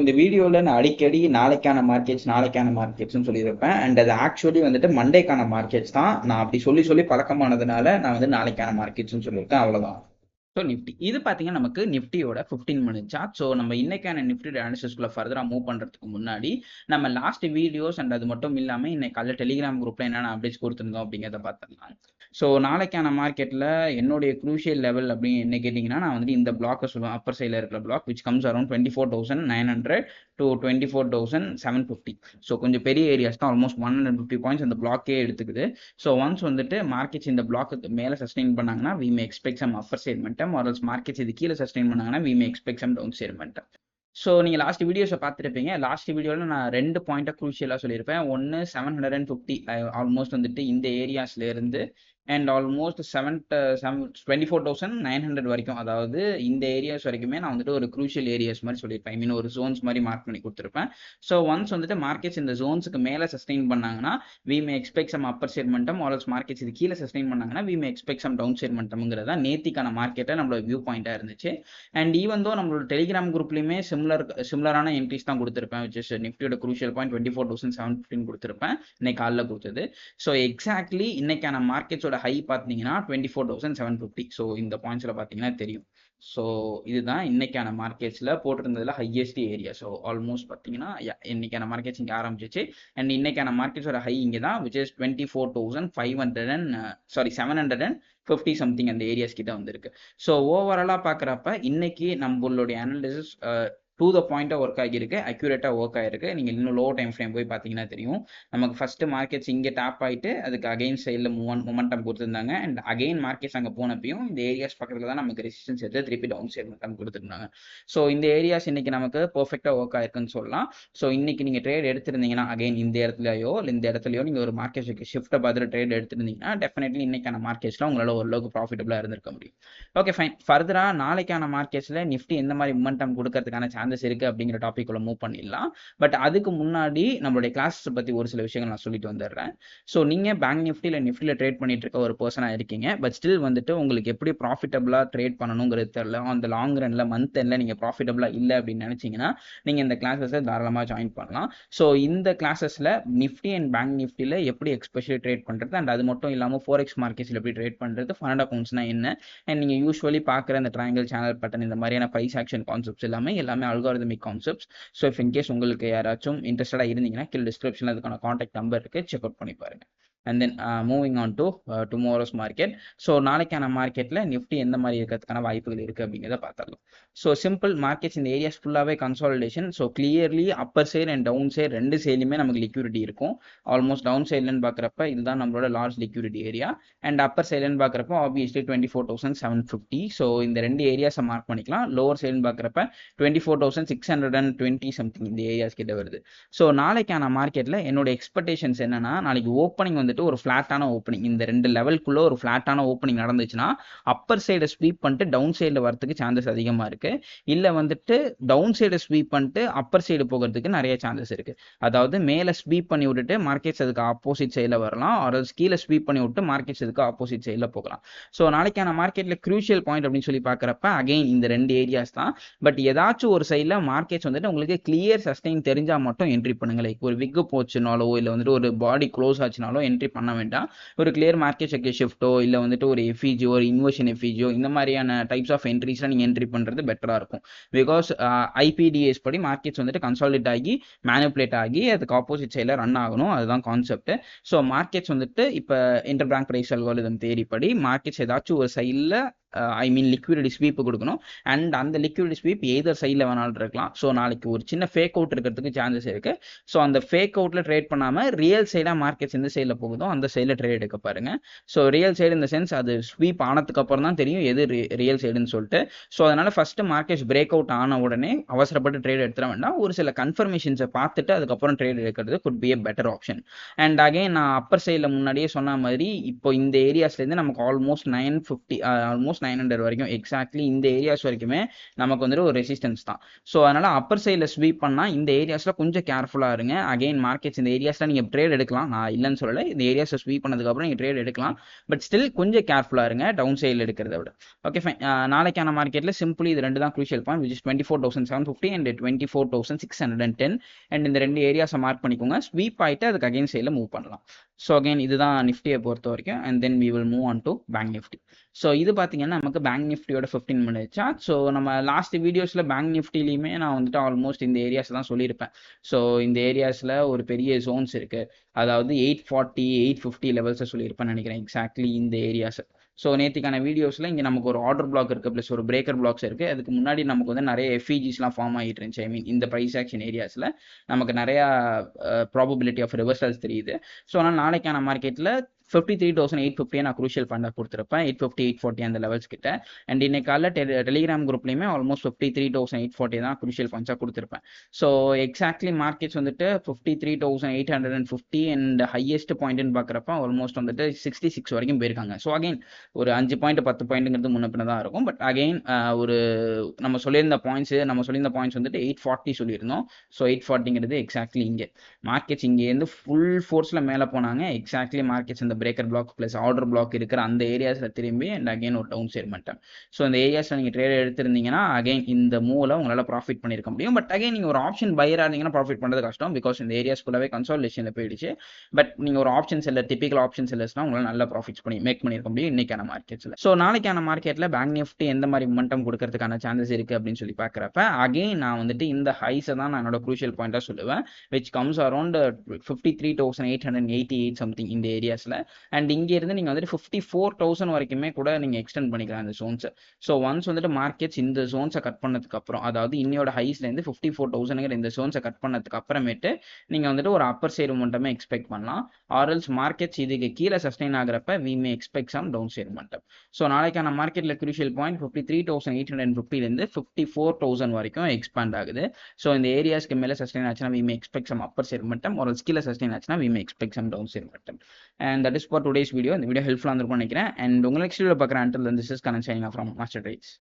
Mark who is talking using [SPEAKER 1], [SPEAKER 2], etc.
[SPEAKER 1] இந்த வீடியோவில் நான் அடிக்கடி நாளைக்கான மார்க்கெட்ஸ் நாளைக்கான மார்க்கெட்ஸ்னு சொல்லியிருப்பேன். அண்ட் அது ஆக்சுவலி வந்துட்டு மண்டேக்கான மார்க்கெட்ஸ் தான். நான் அப்படி சொல்லி சொல்லி பழக்கமானதுனால நான் வந்து நாளைக்கான மார்க்கெட்ஸ்னு சொல்லியிருக்கேன். அவ்வளோதான் ஸோ நிஃப்டி இது பார்த்தீங்கன்னா நமக்கு நிஃப்டியோட ஃபிஃப்டீன் மினிட் சார்ட் ஸோ நம்ம இன்னைக்கான நிஃப்டி அனாலிசிஸ்குள்ள ஃபர்தராக மூவ் பண்ணுறதுக்கு முன்னாடி நம்ம லாஸ்ட் வீடியோஸ் அண்ட் அது மட்டும் இல்லாமல் இன்னைக்கு காலையில் டெலிகிராம் குரூப்பில் என்னென்ன அப்டேட்ஸ் கொடுத்துருந்தோம் அப்படிங்கிறத பார்த்துக்கலாம் ஸோ நாளைக்கான மார்க்கெட்டில் என்னுடைய க்ரூஷியல் லெவல் அப்படின்னு என்ன கேட்டிங்கன்னா நான் வந்துட்டு இந்த பிளாக்கை சொல்லுவேன். அப்பர் சைடில் இருக்கிற block which comes around twenty four thousand nine hundred to twenty four thousand seven fifty so கொஞ்சம் பெரிய ஏரியாஸ் தான். Almost one hundred fifty points அந்த பிளாக்கே எடுத்துக்குது. ஸோ ஒன்ஸ் வந்துட்டு மார்க்கெட்ஸ் இந்த பிளாக்கு மேலே சஸ்டெயின் பண்ணாங்கன்னா we may expect some upper ஸ்டேட்மெண்ட்டம் or else markets இது கீழே சஸ்டெயின் பண்ணாங்கன்னா we may expect some down ஸ்டேட்மெண்ட்டம் so நீங்கள் லாஸ்ட் வீடியோஸை பார்த்துருப்பீங்க. லாஸ்ட் வீடியோவில் நான் ரெண்டு பாயிண்ட்டாக க்ரூஷியலாக சொல்லியிருப்பேன். ஒன்று seven hundred and fifty almost வந்துட்டு இந்த ஏரியாஸ்லேருந்து and almost seven seven twenty four thousand nine hundred வரைக்கும். அதாவது இந்த ஏரியாஸ் வரைக்குமே நான் வந்துட்டு ஒரு க்ரூஷியல் ஏரியாஸ் மாதிரி சொல்லியிருப்பேன். ஐ மீன் ஒரு ஜோன்ஸ் மாதிரி மார்க் பண்ணி கொடுத்துருப்பேன். ஸோ ஒன்ஸ் வந்துட்டு மார்க்கெட்ஸ் இந்த ஜோன்ஸுக்கு மேலே சஸ்டெயின் பண்ணாங்கன்னா we may expect some upper ஸ்டேட்மெண்ட்டம் or else markets இது கீழே சஸ்டெயின் பண்ணாங்கன்னா we may expect some down ஸ்டேட்மெண்ட்டம்ங்கிறது நேத்திக்கான மார்க்கெட்டை நம்மளோட வியூ பாயிண்டாக இருந்துச்சு. அண்ட் ஈவன் தோ நம்மளோட டெலிகிராம் குரூப்லையுமே சிம்லர் சிம்லரான என்ட்ரிஸ் தான் கொடுத்துருப்பேன் விச் இஸ் நிஃப்டியோட crucial point twenty four thousand seven fifteen கொடுத்துருப்பேன் இன்னைக்கு காலைல கொடுத்தது. ஸோ எக்ஸாக்ட்லி இன்னைக்கான மார்க்கெட்ஸோட ஹை பார்த்தீங்கன்னா twenty four thousand seven fifty so இந்த பாயிண்ட்ஸில் பார்த்தீங்கன்னா தெரியும். ஸோ இதுதான் இன்னைக்கான மார்க்கெட்ஸில் போட்டிருந்ததுல ஹையஸ்ட் ஏரியா ஸோ ஆல்மோஸ்ட் பார்த்தீங்கன்னா இன்னைக்கான மார்க்கெட்ஸ் இங்கே ஆரம்பிச்சிச்சு. அண்ட் இன்னைக்கான மார்க்கெட்ஸோட ஹை இங்கே தான் which is twenty four thousand five hundred and sorry seven hundred and fifty something அந்த ஏரியாஸ் கிட்ட வந்திருக்கு. ஸோ ஓவராலாக பார்க்குறப்ப இன்னைக்கு நம்மளுடைய அனாலிசிஸ் டூ த பாயிண்ட்டாக ஒர்க் ஆகியிருக்கு அக்யூரேட்டாக ஒர்க் ஆகிருக்கு நீங்கள் இன்னும் லோ டைம் ஃப்ரேம் போய் பார்த்தீங்கன்னா தெரியும். நமக்கு ஃபஸ்ட்டு மார்க்கெட்ஸ் இங்கே டாப் ஆகிட்டு அதுக்கு அகைன் சைடில் மூவன் மொமெண்டம் கொடுத்துருந்தாங்க. அண்ட் அகைன் மார்க்கெட்ஸ் அங்கே போனப்பையும் இந்த ஏரியாஸ் பக்கத்தில் தான் நமக்கு ரெசிஸ்டன்ஸ் எடுத்து திருப்பி டவுன் சைட் மட்டும் கொடுத்துருந்தாங்க. ஸோ இந்த ஏரியாஸ் இன்னைக்கு நமக்கு பர்ஃபெக்டாக ஒர்க் ஆயிருக்குன்னு சொல்லலாம். ஸோ இன்னைக்கு நீங்கள் ட்ரேட் எடுத்திருந்தீங்கன்னா அகைன் இந்த இடத்துலையோ இல்லை இந்த இடத்துலையோ நீங்கள் ஒரு மார்க்கெட் ஷிஃப்ட்டை பார்த்துட்டு ட்ரேட் எடுத்திருந்தீங்கன்னா டெஃபினெட்லி இன்னைக்கான மார்க்கெட்ஸில் உங்களால் ஓரளவுக்கு ப்ராஃபிட்டபுளாக இருந்திருக்க முடியும். ஓகே ஃபைன் ஃபர்தராக நாளைக்கான மார்க்கெட்ஸில் நிஃப்டி எந்த மாதிரி மொமெண்டம் கொடுக்கறதுக்கான சான்சஸ் இருக்குது அப்படிங்கிற டாபிக் உள்ள மூவ் பண்ணிடலாம். பட் அதுக்கு முன்னாடி நம்மளுடைய கிளாஸஸ் பற்றி ஒரு சில விஷயங்கள் நான் சொல்லிட்டு வந்துடுறேன். ஸோ நீங்கள் பேங்க் நிஃப்டியில் நிஃப்டியில் ட்ரேட் பண்ணிட்டு இருக்க ஒரு பர்சனாக இருக்கீங்க. பட் ஸ்டில் வந்துட்டு உங்களுக்கு எப்படி ப்ராஃபிட்டபிளாக ட்ரேட் பண்ணணுங்கிறது தெரியல. அந்த லாங் ரனில் மந்த் எண்ணில் நீங்கள் ப்ராஃபிட்டபிளாக இல்லை அப்படின்னு நினச்சிங்கன்னா நீங்கள் இந்த கிளாஸஸை தாராளமாக ஜாயின் பண்ணலாம். ஸோ இந்த கிளாஸஸில் நிஃப்டி அண்ட் பேங்க் நிஃப்டியில் எப்படி எக்ஸ்பெஷலி ட்ரேட் பண்ணுறது அண்ட் அது மட்டும் இல்லாமல் ஃபோர் எக்ஸ் மார்க்கெட்ஸில் எப்படி ட்ரேட் பண்ணுறது ஃபண்ட் அக்கௌண்ட்ஸ்னா என்ன? அண்ட் நீங்கள் யூஸ்வலி பார்க்குற அந்த ட்ரையாங்கல் சேனல் பட்டன் இந்த மாதிரியான ப்ரைஸ் ஆக்ஷன் கான்செப்ட்ஸ் எல்லாமே எல்லாமே algorithmic concepts so if in case உங்களுக்கு யாராச்சும் இன்ட்ரெஸ்டடாக இருந்தீங்கன்னா கீழே டிஸ்கிரிப்ஷனில் அதுக்கான காண்டாக்ட் நம்பர் இருக்குது செக் அவுட் பண்ணி பாருங்கள் and then moving on to tomorrow's market so நாளைக்கான மார்க்கெட்டில் நிஃப்டி எந்த மாதிரி இருக்கிறதுக்கான வாய்ப்புகள் இருக்குது அப்படிங்கிறத பார்த்துடலாம். ஸோ சிம்பிள் மார்க்கெட்ஸ் இந்த ஏரியாஸ் ஃபுல்லாகவே consolidation so clearly upper side and down side ரெண்டு சைட்லையுமே நமக்கு லிக்யூரிட்டி இருக்கும். ஆல்மோஸ்ட் டவுன் சைட்லன்னு பார்க்குறப்ப இதுதான் நம்மளோட large liquidity area and upper சைட்லன்னு பார்க்குறப்ப obviously twenty four thousand seven fifty so இந்த ரெண்டு ஏரியாஸை மார்க் பண்ணிக்கலாம். லோவர் சைடுன்னு பார்க்குறப்ப twenty four thousand six hundred and twenty something இந்த ஏரியாஸ் கிட்ட வருது. ஸோ நாளைக்கான மார்க்கெட்டில் என்னோட எக்ஸ்பெக்டேஷன்ஸ் என்னன்னா நாளைக்கு ஓப்பனிங் வந்து வந்துட்டு ஒரு ஃப்ளாட்டான ஓப்பனிங் இந்த ரெண்டு லெவல்குள்ளே ஒரு ஃப்ளாட்டான ஓப்பனிங் நடந்துச்சுன்னா அப்பர் சைடை ஸ்வீப் பண்ணிட்டு டவுன் சைடில் வரதுக்கு சான்சஸ் அதிகமாக இருக்கு. இல்லை வந்துட்டு டவுன் சைடை ஸ்வீப் பண்ணிட்டு அப்பர் சைடு போகிறதுக்கு நிறைய சான்சஸ் இருக்கு. அதாவது மேலே ஸ்வீப் பண்ணி விட்டுட்டு மார்க்கெட்ஸ் அதுக்கு ஆப்போசிட் சைடில் வரலாம். அதாவது கீழே ஸ்வீப் பண்ணி விட்டு மார்க்கெட்ஸ் அதுக்கு ஆப்போசிட் சைடில் போகலாம். ஸோ நாளைக்கான மார்க்கெட்டில் க்ரூஷியல் பாயிண்ட் அப்படின்னு சொல்லி பார்க்குறப்ப அகைன் இந்த ரெண்டு ஏரியாஸ் தான். பட் ஏதாச்சும் ஒரு சைடில் மார்க்கெட்ஸ் வந்துட்டு உங்களுக்கு கிளியர் சஸ்டைன் தெரிஞ்சால் மட்டும் என்ட்ரி பண்ணுங்க லைக் ஒரு விக்கு போச்சுனாலோ இல்லை வந்துட்டு ஒரு பாடி க்ளோஸ் ஆச்சுனாலோ என்ட்ரி பண்ண வேண்டாம். ஒரு கிளியர் மார்க்கெட் செக் ஷிஃப்ட்டோ இல்லை வந்துட்டு ஒரு எஃபிஜியோ ஒரு இன்வெர்ஷன் எஃபிஜியோ இந்த மாதிரியான டைப்ஸ் ஆஃப் என்ட்ரிஸ்லாம் நீங்கள் என்ட்ரி பண்ணுறது பெட்டராக இருக்கும். பிகாஸ் ஐபிடிஎஸ் படி மார்க்கெட்ஸ் வந்துட்டு கன்சாலிட் ஆகி மேனுப்புலேட் ஆகி அதுக்கு ஆப்போசிட் சைடில் ரன் ஆகணும். அதுதான் கான்செப்ட் ஸோ மார்க்கெட்ஸ் வந்துட்டு இப்போ interbank price algorithm theory படி மார்க்கெட்ஸ் ஏதாச்சும் ஒரு சைடில் ஐ மீன் லிக்விடிட்டி ஸ்வீப் கொடுக்கணும். அண்ட் அந்த லிக்விடிட்டி ஸ்வீப் எதர் சைடில் வேணாலும் இருக்கலாம். ஸோ நாளைக்கு ஒரு சின்ன ஃபேக் அவுட் இருக்கிறதுக்கு சான்சஸ் இருக்கு. ஸோ அந்த ஃபேக் அவுட்ல ட்ரேட் பண்ணாமல் ரியல் சைடாக மார்க்கெட்ஸ் எந்த சைடில் போகுதோ அந்த சைடில் ட்ரேட் எடுக்க பாருங்க. ஸோ ரியல் சைடு இந்த சென்ஸ் அது ஸ்வீப் ஆனதுக்கு அப்புறம் தான் தெரியும் எது ரியல் சைடுன்னு சொல்லிட்டு. ஸோ அதனால ஃபர்ஸ்ட் மார்க்கெட்ஸ் பிரேக் அவுட் ஆன உடனே அவசரப்பட்டு ட்ரேட் எடுத்துட வேண்டாம். ஒரு சில கன்ஃபர்மேஷன்ஸை பார்த்துட்டு அதுக்கப்புறம் ட்ரேட் எடுக்கிறது good be a better option and again நான் அப்பர் சைடில் முன்னாடியே சொன்ன மாதிரி இப்போ இந்த ஏரியாஸ்லேருந்து நமக்கு almost nine fifty almost nine hundred வரைக்கும் எக்ஸாக்ட்லி இந்த ஏரியாஸ் வரைக்குமே நமக்கு வந்துட்டு ஒரு ரெசிஸ்டன்ஸ் தான். ஸோ அதனால அப்பர் சைடில் ஸ்வீப் பண்ணால் இந்த ஏரியாஸில் கொஞ்சம் கேர்ஃபுல்லாக இருங்க. அகைன் மார்க்கெட்ஸ் இந்த ஏரியாஸில் நீங்கள் ட்ரேட் எடுக்கலாம். நான் இல்லைன்னு சொல்லலை. இந்த ஏரியாஸை ஸ்வீப் பண்ணதுக்கப்புறம் நீங்கள் ட்ரேட் எடுக்கலாம். பட் ஸ்டில் கொஞ்சம் கேர்ஃபுல்லாக இருங்க. டவுன் சைடில் எடுக்கிறத விட. ஓகே ஃபைன் நாளைக்கான மார்க்கெட்டில் சிம்பிளி இது ரெண்டு தான் crucial point which is twenty four thousand seven fifty and twenty four thousand six hundred and ten and இந்த ரெண்டு ஏரியாஸை மார்க் பண்ணிக்கோங்க. ஸ்வீப் ஆகிட்டு அதுக்கு அகைன் சைடில் மூவ் பண்ணலாம். ஸோ அகைன் இதுதான் நிஃப்டியை பொறுத்த வரைக்கும். And then we will move on to bank Nifty so இது பார்த்தீங்கன்னா நமக்கு பேங்க் நிஃப்டியோட ஃபிஃப்டீன் சார்ட் ஸோ நம்ம லாஸ்ட் வீடியோஸில் பேங்க் நிஃப்டிலையுமே நான் வந்துட்டு ஆல்மோஸ்ட் இந்த ஏரியாஸ் தான் சொல்லியிருப்பேன். ஸோ இந்த ஏரியாஸில் ஒரு பெரிய ஜோன்ஸ் இருக்குது அதாவது எயிட் ஃபார்ட்டி எயிட் ஃபிஃப்டி லெவல்ஸை சொல்லியிருப்பேன்னு நினைக்கிறேன் எக்ஸாக்ட்லி இந்த ஏரியாஸ் ஸோ நேற்றுக்கான வீடியோஸில் இங்கே நமக்கு ஒரு ஆர்டர் பிளாக் இருக்குது ப்ளஸ் ஒரு பிரேக்கர் பிளாக்ஸ் இருக்குது அதுக்கு முன்னாடி நமக்கு வந்து நிறைய எஃபிஜிஸ்லாம் ஃபார்ம் ஆகிட்டு இருந்துச்சு. ஐ மீன் இந்த ப்ரைஸ் ஆக்ஷன் ஏரியாஸில் நமக்கு நிறையா ப்ராபபிலிட்டி ஆஃப் ரிவர்சல்ஸ் தெரியுது. ஸோ அதனால் நாளைக்கான மார்க்கெட்டில் ஃபிஃப்டி த்ரீ தௌசண்ட் எயிட் ஃபிஃப்டியை நான் குரூஷியல் ஃபண்டாக கொடுத்துருப்பேன். எயிட் ஃபிஃப்டி எயிட் ஃபார்ட்டி அந்த லெவல்ஸ் கிட்ட. அண்ட் இன்னைக்கு காலைல டெ Telegram குரூப்லையுமே almost fifty three thousand eight forty தான் குரூஷியல் ஃபண்ட்ஸாக கொடுத்துருப்பேன். ஸோ எக்ஸாக்ட்லி மார்க்கெட்ஸ் வந்துட்டு fifty three thousand eight hundred and fifty and highest பாயிண்ட்னு பார்க்குறப்ப ஆல்மோஸ்ட் வந்துட்டு சிக்ஸ்டி சிக்ஸ் வரைக்கும் போயிருக்காங்க. ஸோ அகைன் ஒரு அஞ்சு பாயிண்ட் பத்து பாயிண்ட்டுங்கிறது முன்ன தான் இருக்கும். பட் அகைன் ஒரு நம்ம சொல்லியிருந்த பாயிண்ட்ஸ் நம்ம சொல்லியிருந்த பாயிண்ட்ஸ் வந்துட்டு எயிட் ஃபார்ட்டி சொல்லியிருந்தோம். ஸோ எயிட் ஃபார்ட்டிங்கிறது எக்ஸாக்ட்லி இங்கே. மார்க்கெட்ஸ் இங்கேருந்து ஃபுல் ஃபோர்ஸில் மேலே போனாங்க. எக்ஸாக்ட்லி மார்க்கெட்ஸ் இந்த breaker block plus order block இருக்கிற அந்த ஏரியாஸில் திரும்பி அண்ட் அகைன் ஒரு டவுன் சேர் மட்டும். ஸோ அந்த ஏரியாஸில் நீங்கள் ட்ரேட் எடுத்திருந்தீங்கன்னா அகைன் இந்த மூவில் உங்களால் ப்ராஃபிட் பண்ணியிருக்க முடியும். பட் அகைன் நீங்கள் ஒரு ஆப்ஷன் பையராக இருந்தீங்கன்னா ப்ராஃபிட் பண்ணுறது கஷ்டம் பிகாஸ் இந்த ஏரியாஸ் ஃபுல்லாகவே கன்சாலேஷனில் போயிடுச்சு. பட் நீங்கள் ஒரு ஆப்ஷன் செல்லர் டிபிக்கல் ஆப்ஷன் செல்லர்ஸ்னால் உங்களால் நல்லா ப்ராஃபிட்ஸ் பண்ணி மேக் பண்ணியிருக்க முடியும் இன்னைக்கான மார்க்கெட்ஸில் ஸோ நாளைக்கான மார்க்கெட்டில் பேங்க் நிஃப்டி எந்த மாதிரி மொமெண்டம் கொடுக்கறதுக்கான சான்சஸ் இருக்குது அப்படின்னு சொல்லி பார்க்குறப்ப அகைன் நான் வந்துட்டு இந்த ஹைஸை தான் நான் என்னோட க்ரூஷியல் பாயிண்ட்டாக சொல்லுவேன் which comes around fifty three thousand eight hundred eighty eight something இந்த ஏரியாஸில் அண்ட் இங்கேருந்து நீங்கள் வந்துட்டு ஃபிஃப்டி ஃபோர் தௌசண்ட் வரைக்குமே கூட நீங்கள் எக்ஸ்டெண்ட் பண்ணிக்கலாம் இந்த ஜோன்ஸை ஸோ ஒன்ஸ் வந்துட்டு மார்க்கெட்ஸ் இந்த ஜோன்ஸை கட் பண்ணதுக்கு அப்புறம் அதாவது இன்னையோட ஹைஸ்லேருந்து ஃபிஃப்டி ஃபோர் தௌசண்ட்ங்கிற இந்த ஜோன்ஸை கட் பண்ணதுக்கு அப்புறமேட்டு நீங்கள் வந்துட்டு ஒரு அப்பர் சைடு மட்டுமே எக்ஸ்பெக்ட் பண்ணலாம். ஆர்எல்ஸ் மார்க்கெட்ஸ் இதுக்கு கீழே sustain ஆகிறப்ப we may expect some down side மட்டும் ஸோ நாளைக்கான மார்க்கெட்டில் crucial point fifty three thousand eight hundred ஃபிஃப்டிலேருந்து fifty four thousand வரைக்கும் எக்ஸ்பேண்ட் ஆகுது. ஸோ இந்த ஏரியாஸ்க்கு மேலே சஸ்டைன் ஆச்சுன்னா we may expect some upper side மட்டும் ஒரு கீழே சஸ்டைன் ஆச்சுன்னா we may expect some down side மட்டும் and that is for today's video இந்த வீடியோ ஹெல்ப்ஃபுல்லாக இருந்திருக்கும்னு நினைக்கிறேன். அண்ட் உங்களுக்கு நெக்ஸ்ட் வீடியோ பார்க்குறேன் until this is Kannan signing from master rights